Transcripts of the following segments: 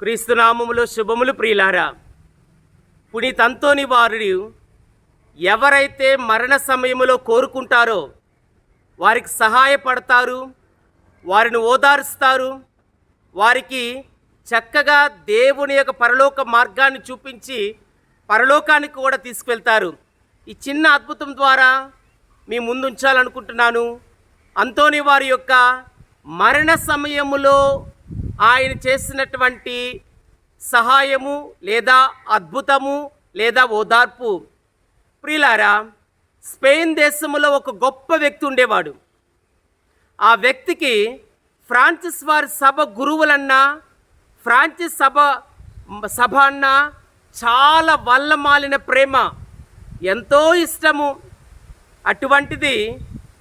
క్రీస్తునామములో శుభములు ప్రియులారా పునీతంతోని వారు ఎవరైతే మరణ సమయంలో కోరుకుంటారో వారికి సహాయపడతారు వారిని ఓదారుస్తారు వారికి చక్కగా దేవుని యొక్క పరలోక మార్గాన్ని చూపించి పరలోకానికి కూడా తీసుకెళ్తారు ఈ చిన్న అద్భుతం ద్వారా మీ ముందు ఉంచాలనుకుంటున్నాను అంతోని వారి యొక్క మరణ సమయములో ఆయన చేసినటువంటి సహాయము లేదా అద్భుతము లేదా ఓదార్పు. ప్రిలారా స్పెయిన్ దేశంలో ఒక గొప్ప వ్యక్తి ఉండేవాడు. ఆ వ్యక్తికి ఫ్రాన్సిస్ వారి సభ గురువులన్నా ఫ్రాన్సిస్ సభ సభ అన్నా చాలా వల్లమాలిన ప్రేమ ఎంతో ఇష్టము. అటువంటిది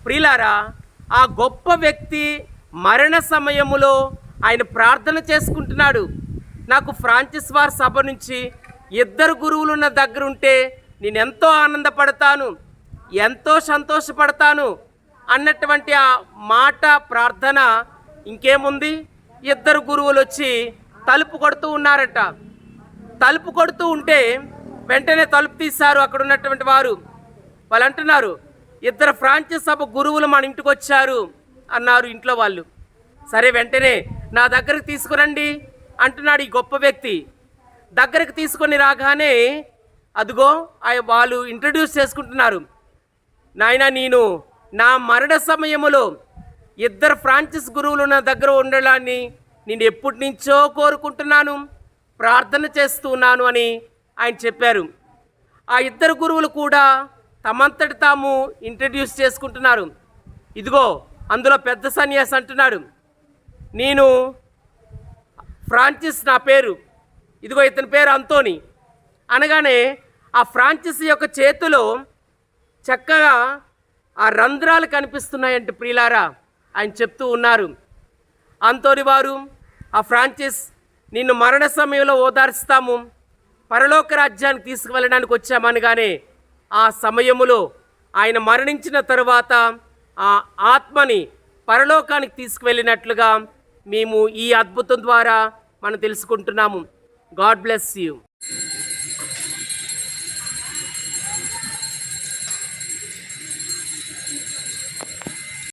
ప్రిలారా ఆ గొప్ప వ్యక్తి మరణ సమయములో ఆయన ప్రార్థన చేసుకుంటున్నాడు. నాకు ఫ్రాన్సిస్ వారి సభ నుంచి ఇద్దరు గురువులు ఉన్న దగ్గర ఉంటే నేను ఎంతో ఆనందపడతాను ఎంతో సంతోషపడతాను అన్నటువంటి ఆ మాట ప్రార్థన ఇంకేముంది? ఇద్దరు గురువులు వచ్చి తలుపు కొడుతూ ఉన్నారట. తలుపు కొడుతూ ఉంటే వెంటనే తలుపు తీశారు అక్కడ ఉన్నటువంటి వారు. వాళ్ళు అంటున్నారు ఇద్దరు ఫ్రాంచైజ్ సభ గురువులు మన ఇంటికి వచ్చారు అన్నారు ఇంట్లో వాళ్ళు. సరే వెంటనే నా దగ్గరికి తీసుకురండి అంటున్నాడు ఈ గొప్ప వ్యక్తి. దగ్గరికి తీసుకొని రాగానే అదిగో ఆ- వాళ్ళు ఇంట్రడ్యూస్ చేసుకుంటున్నారు. నాయన నేను నా మరణ సమయములో ఇద్దరు ఫ్రాన్సిస్ గురువులు నా దగ్గర ఉండడాన్ని నేను ఎప్పటి నుంచో కోరుకుంటున్నాను ప్రార్థన చేస్తున్నాను అని ఆయన చెప్పారు. ఆ ఇద్దరు గురువులు కూడా తమంతటి తాము ఇంట్రడ్యూస్ చేసుకుంటున్నారు. ఇదిగో అందులో పెద్ద సన్యాసి అంటున్నాడు. నేను ఫ్రాన్సిస్ నా పేరు. ఇదిగో ఇతని పేరు అంతోని. అనగానే ఆ ఫ్రాన్సిస్ యొక్క చేతిలో చక్కగా ఆ రంధ్రాలు కనిపిస్తున్నాయంటే ప్రియులారా ఆయన చెప్తూ ఉన్నారు. అంతోని వారు ఆ ఫ్రాన్సిస్ నిన్ను మరణ సమయంలో ఓదార్స్తాము పరలోక రాజ్యానికి తీసుకువెళ్ళడానికి వచ్చామనగానే ఆ సమయములో ఆయన మరణించిన తరువాత ఆ ఆత్మని పరలోకానికి తీసుకువెళ్ళినట్లుగా మేము ఈ అద్భుతం ద్వారా మనం తెలుసుకుంటున్నాము. God bless you.